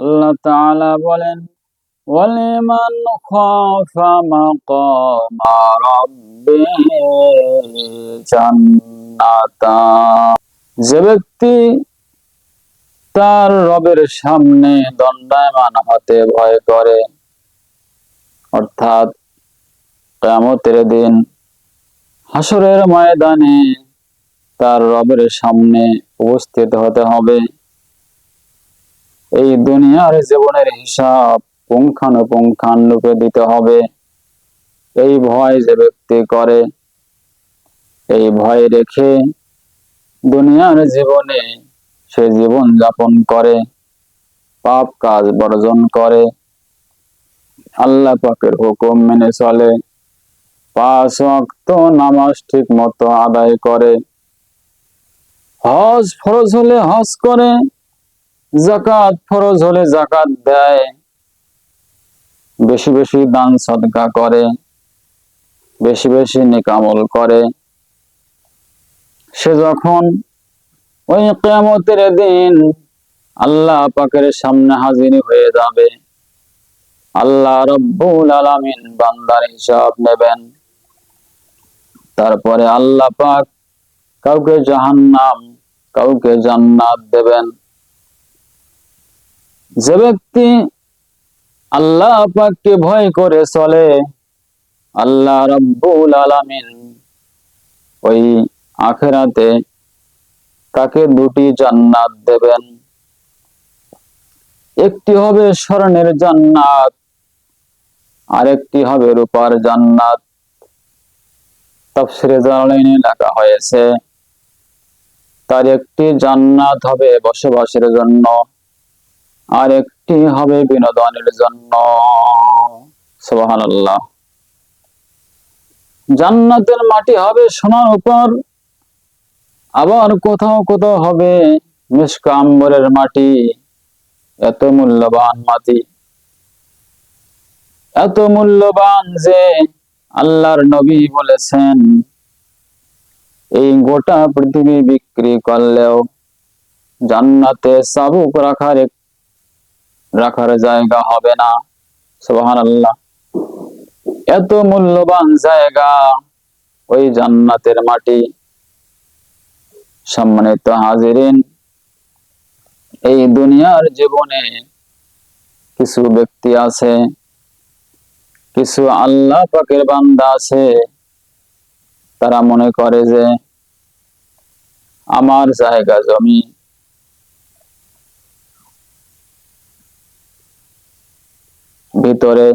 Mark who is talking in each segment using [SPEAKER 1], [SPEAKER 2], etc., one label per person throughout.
[SPEAKER 1] আল্লাহ তাআলা বলেন ওয়ালিমান খাফা মাকামা রাব্বিহি জান্নাতান যে ব্যক্তি তার রবের সামনে দণ্ডায়মান হতে ভয় করে, অর্থাৎ কিয়ামতের দিন হাসরের ময়দানে তার রবের সামনে উপস্থিত হতে হবে। এই দুনিয়ার জীবনের হিসাব পুঙ্খানুপুঙ্খানুরূপে দিতে হবে। এই ভয় যে ব্যক্তি করে, এই ভয় রেখে দুনিয়ার জীবনে সে জীবন যাপন করে, পাপ কাজ বর্জন করে। আল্লাহ পাকের হুকুম মেনে চলে, পাঁচ ওয়াক্ত নামাজ ঠিক মতো আদায় করে। হজ ফরজ হলে হজ করে জাকাত, ফরজ হলে জাকাত দেয়। বেশি বেশি দান সদকা করে, বেশি বেশি নিকামল করে। সে যখন ওই কেয়ামতের দিন আল্লাহ পাকের সামনে হাজির হয়ে যাবে, আল্লাহ রব্বুল আলামিন বান্দার হিসাব নেবেন। তারপরে আল্লাহ পাক কাউকে জাহান্নাম, কাউকে জান্নাত দেবেন। যে ব্যক্তি আল্লাহ পাককে ভয় করে চলে, আল্লাহ রব্বুল আলামিন ওই আখেরাতে তাকে দুটি জান্নাত দেবেন। একটি হবে স্বর্ণের জান্নাত, আরেকটি হবে রূপার জান্নাত। তাফসিরে জালালাইনে লেখা হয়েছে, তার একটি জান্নাত হবে বসবাসের জন্য। আর একটি হবে বিনোদনের জন্য। জান্নাতের মাটি হবে সোনার উপর, আবার কোথাও কোথাও হবে মিসকাম্বরের মাটি। এত মূল্যবান মাটি, এত মূল্যবান যে আল্লাহর নবী বলেছেন, এই গোটা পৃথিবী বিক্রি করলেও জান্নাতে সাবুক রাখার রাখার জায়গা হবে না। সুবহান আল্লাহ এত মূল্যবান জায়গা, ওই জান্নাতের মাটি। সম্মানিত হাজিরিন, এই দুনিয়ার জীবনে কিছু ব্যক্তি আছে, কিছু আল্লাহ পাকের বান্দা আছে, তারা মনে করে যে, আমার জায়গা জমি ভিতরে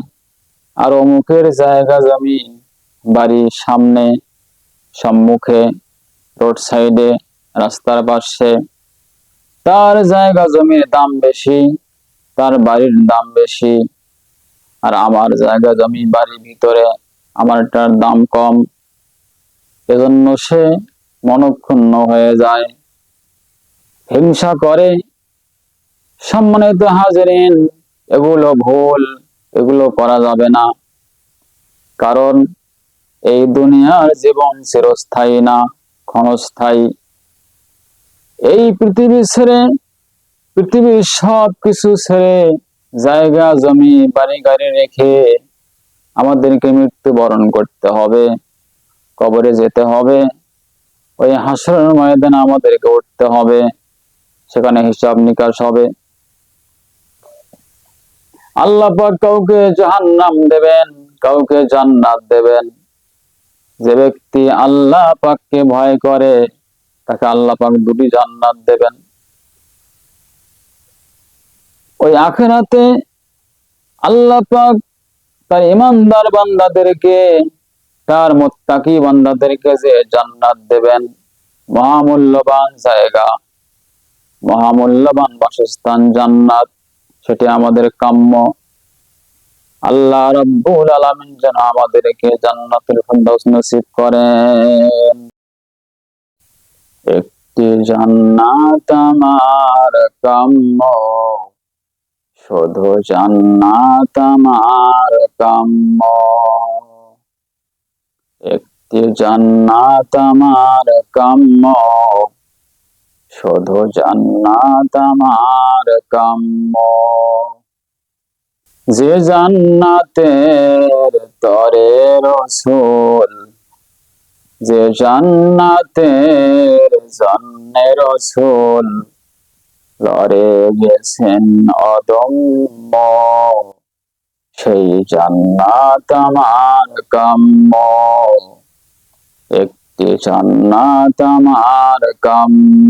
[SPEAKER 1] আর অমুকের জায়গা জমি বাড়ির সামনে, সম্মুখে, রোড সাইডে, রাস্তার পাশে। তার জায়গা জমির দাম বেশি, তার বাড়ির দাম বেশি। আর আমার জায়গা জমি, বাড়ির ভিতরে আমারটার দাম কম। এজন্য সে মনক্ষুণ্ণ হয়ে যায়। হিংসা করে, সম্মানিত হাজারিন, এগুলো ভুল। এগুলো করা যাবে না। কারণ এই দুনিয়ার জীবন চিরস্থায়ী না, ক্ষণস্থায়ী। এই পৃথিবী ছেড়ে, পৃথিবীর সব কিছু ছেড়ে জায়গা, জমি, বাড়ি, গাড়ি রেখে আমাদেরকে মৃত্যুবরণ করতে হবে, কবরে যেতে হবে, ওই হাসরের ময়দানে আমাদেরকে উঠতে হবে, সেখানে হিসাব নিকাশ হবে। আল্লাহ কাউকে জাহান্নাম দেবেন, কাউকে জান্নাত দেবেন। যে ব্যক্তি আল্লাহ পাককে ভয় করে, তাকে আল্লাহ পাক দুটি জান্নাত দেবেন। ওই আখেরাতে আল্লাহ পাক তার ইমানদার বান্দাদেরকে, তার মোত্তাকি বান্দাদেরকে যে জান্নাত দেবেন, মহামূল্যবান জায়গা, মহামূল্যবান বাসস্থান জান্নাত সেটি আমাদের কাম্য। আল্লাহ রব্বুল আলামিন যেন আমাদেরকে ফিরদাউস নসিব করেন। একটি জান্নাত আমার কাম্য, শুধু জান্নাত আমার কাম্য। একটি জান্নাত আমার কাম্য শুধু জান্নাত আমার কাম্য। যে জান্নাতের তরে রসুল, যে জান্নাতের জন্নে রসুল, লড়ে গেছেন অদম্য। সেই জান্নাত আমার কাম্য। জান্নাত আমার কাম্য